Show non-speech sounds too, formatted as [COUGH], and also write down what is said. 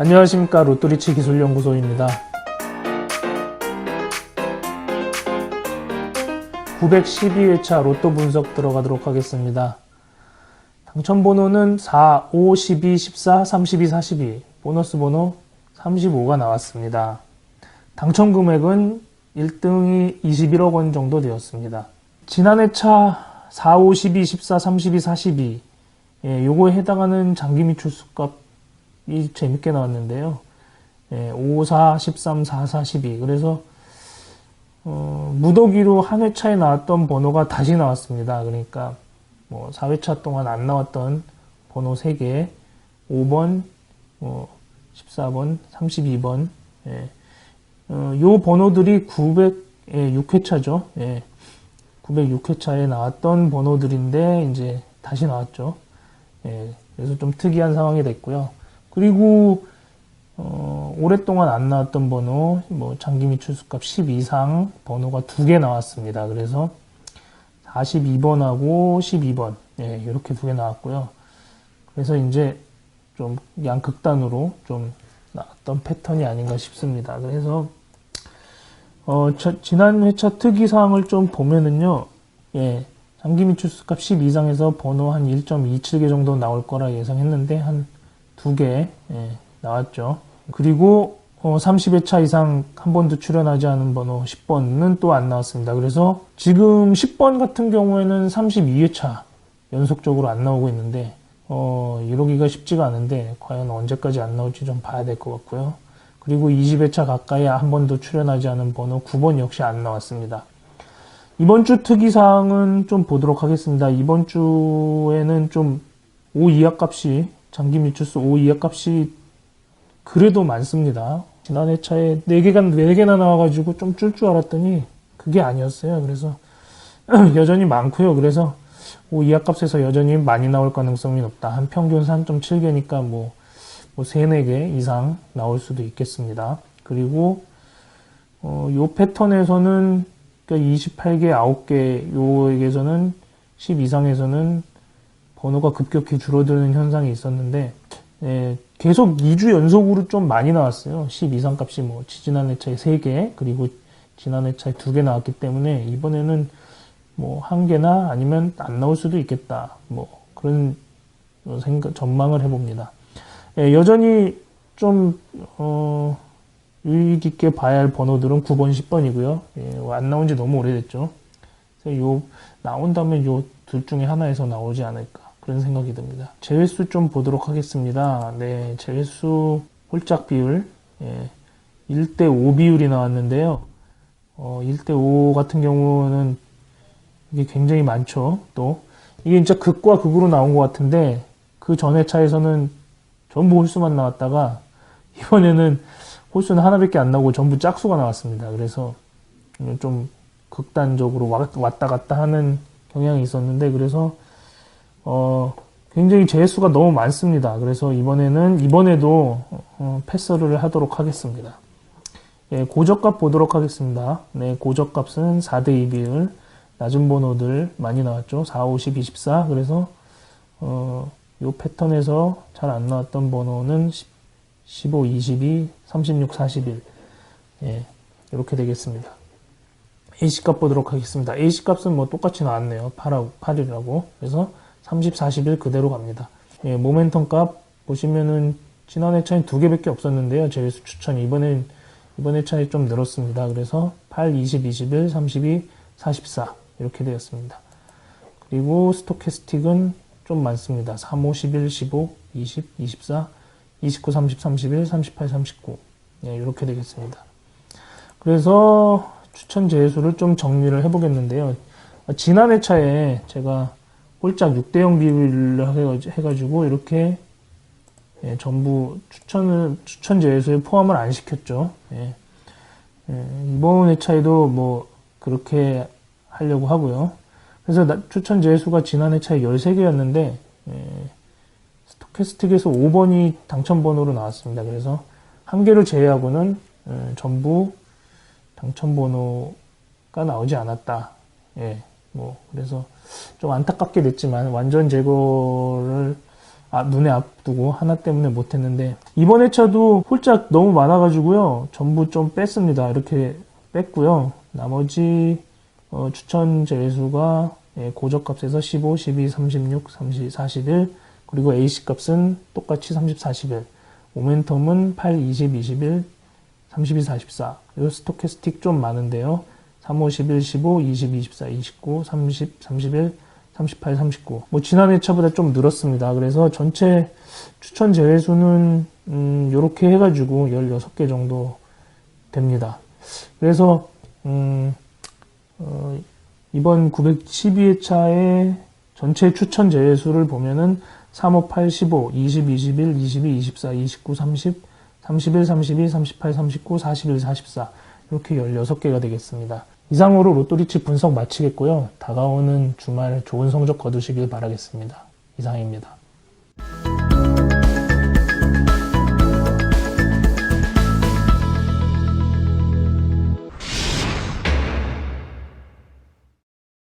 안녕하십니까 로또리치 기술연구소입니다. 912회차 로또 분석 들어가도록 하겠습니다. 당첨 번호는 4, 5, 12, 14, 32, 42, 보너스 번호 35가 나왔습니다. 당첨 금액은 1등이 21억 원 정도 되었습니다. 지난 회차 4, 5, 12, 14, 32, 42, 예, 요거에 해당하는 장기 미출수값 이 재밌게 나왔는데요. 예, 5, 4, 13, 4, 4, 12. 그래서, 어, 무더기로 한 회차에 나왔던 번호가 다시 나왔습니다. 그러니까, 뭐, 4회차 동안 안 나왔던 번호 3개, 5번, 뭐, 14번, 32번, 예. 어, 요 번호들이 906회차죠. 예. 906회차에 나왔던 번호들인데, 이제 다시 나왔죠. 예, 그래서 좀 특이한 상황이 됐고요. 그리고 어, 오랫동안 안 나왔던 번호, 뭐 장기 미 출수값 10 이상 번호가 두 개 나왔습니다. 그래서 42번하고 12번, 예, 이렇게 두 개 나왔고요. 그래서 이제 좀 양극단으로 좀 나왔던 패턴이 아닌가 싶습니다. 그래서 어, 저- 지난 회차 특이 사항을 좀 보면은요, 예, 장기 미 출수값 10 이상에서 번호 한 1.27개 정도 나올 거라 예상했는데 한 두개 예, 나왔죠. 그리고 어, 30회차 이상 한 번도 출연하지 않은 번호 10번은 또 안 나왔습니다. 그래서 지금 10번 같은 경우에는 32회차 연속적으로 안 나오고 있는데 어, 이러기가 쉽지가 않은데 과연 언제까지 안 나올지 좀 봐야 될 것 같고요. 그리고 20회차 가까이 한 번도 출연하지 않은 번호 9번 역시 안 나왔습니다. 이번 주 특이사항은 좀 보도록 하겠습니다. 이번 주에는 좀 5 이하 값이, 장기 미추수 5 이하 값이 그래도 많습니다. 지난 회차에 4개가, 4개나 나와가지고 좀 줄 줄 알았더니 그게 아니었어요. 그래서 [CLEARS THROAT] 여전히 많고요. 그래서 5 이하 값에서 여전히 많이 나올 가능성이 높다. 한 평균 3.7개니까 뭐, 뭐 3, 4개 이상 나올 수도 있겠습니다. 그리고 어, 요 패턴에서는 그러니까 28개, 9개 요에게서는 10 이상에서는 번호가 급격히 줄어드는 현상이 있었는데 예, 계속 2주 연속으로 좀 많이 나왔어요. 10 이상 값이 뭐 지난 회차에 3개 그리고 지난 회차에 2개 나왔기 때문에 이번에는 뭐한 개나 아니면 안 나올 수도 있겠다. 뭐 그런 생각 전망을 해봅니다. 예, 여전히 좀 어, 유익 있게 봐야 할 번호들은 9번, 10번이고요. 예, 안 나온 지 너무 오래됐죠. 그래서 요, 나온다면 요 둘 중에 하나에서 나오지 않을까. 그런 생각이 듭니다. 제외수 좀 보도록 하겠습니다. 네, 제외수 홀짝 비율, 예, 1대5 비율이 나왔는데요. 어, 1대5 같은 경우는 이게 굉장히 많죠. 또, 이게 진짜 극과 극으로 나온 것 같은데, 그 전회 차에서는 전부 홀수만 나왔다가, 이번에는 홀수는 하나밖에 안 나오고 전부 짝수가 나왔습니다. 그래서 좀 극단적으로 왔다 갔다 하는 경향이 있었는데 그래서 어 굉장히 재수가 너무 많습니다. 그래서 이번에는 이번에도 어, 패스를 하도록 하겠습니다. 예, 고적값 보도록 하겠습니다. 네, 고적값은 4대 2 비율 낮은 번호들 많이 나왔죠. 4, 50, 24. 그래서 어, 요 패턴에서 잘 안 나왔던 번호는 10, 15, 22, 36, 41. 예, 이렇게 되겠습니다. A씨값 보도록 하겠습니다. A씨값은 뭐 똑같이 나왔네요. 8하고, 8이라고. 그래서 30, 41 그대로 갑니다. 예, 모멘텀 값 보시면은 지난 회차에 두 개밖에 없었는데요. 제외수 추천이. 이번엔, 이번 회차에 좀 늘었습니다. 그래서 8, 20, 21, 32, 44. 이렇게 되었습니다. 그리고 스토캐스틱은 좀 많습니다. 3, 5, 11, 15, 20, 24, 29, 30, 31, 38, 39. 예, 이렇게 되겠습니다. 그래서 추천 제수를 좀 정리를 해보겠는데요. 지난 회차에 제가 홀짝 6대0 비율을 해가- 해가지고 이렇게 예, 전부 추천을, 추천 제수에 포함을 안 시켰죠. 예. 예, 이번 회차에도 뭐 그렇게 하려고 하고요. 그래서 나- 추천 제수가 지난 회차에 13개였는데, 스토캐스틱에서 5번이 당첨 번호로 나왔습니다. 그래서 한 개를 제외하고는 예, 전부 당첨 번호가 나오지 않았다. 예, 뭐 그래서 좀 안타깝게 됐지만 완전 제거를 아, 눈에 앞두고 하나 때문에 못했는데 이번 회차도 홀짝 너무 많아가지고요 전부 좀 뺐습니다 이렇게 뺐고요 나머지 어, 추천 제외수가 예, 고적값에서 15, 12, 36, 30, 41 그리고 AC 값은 똑같이 30, 41 모멘텀은 8, 20, 21 32, 44. 요 스토캐스틱 좀 많은데요. 3, 5, 11, 15, 20, 24, 29, 30, 31, 38, 39. 뭐 지난 회차보다 좀 늘었습니다. 그래서 전체 추천 제외수는 음, 요렇게 해가지고 16개 정도 됩니다. 그래서 음, 어, 이번 912회차의 전체 추천 제외수를 보면은 3, 5, 8, 15, 20, 21, 22, 24, 29, 30, 31, 32, 38, 39, 41, 44 이렇게 16개가 되겠습니다. 이상으로 로또리치 분석 마치겠고요. 다가오는 주말 좋은 성적 거두시길 바라겠습니다. 이상입니다.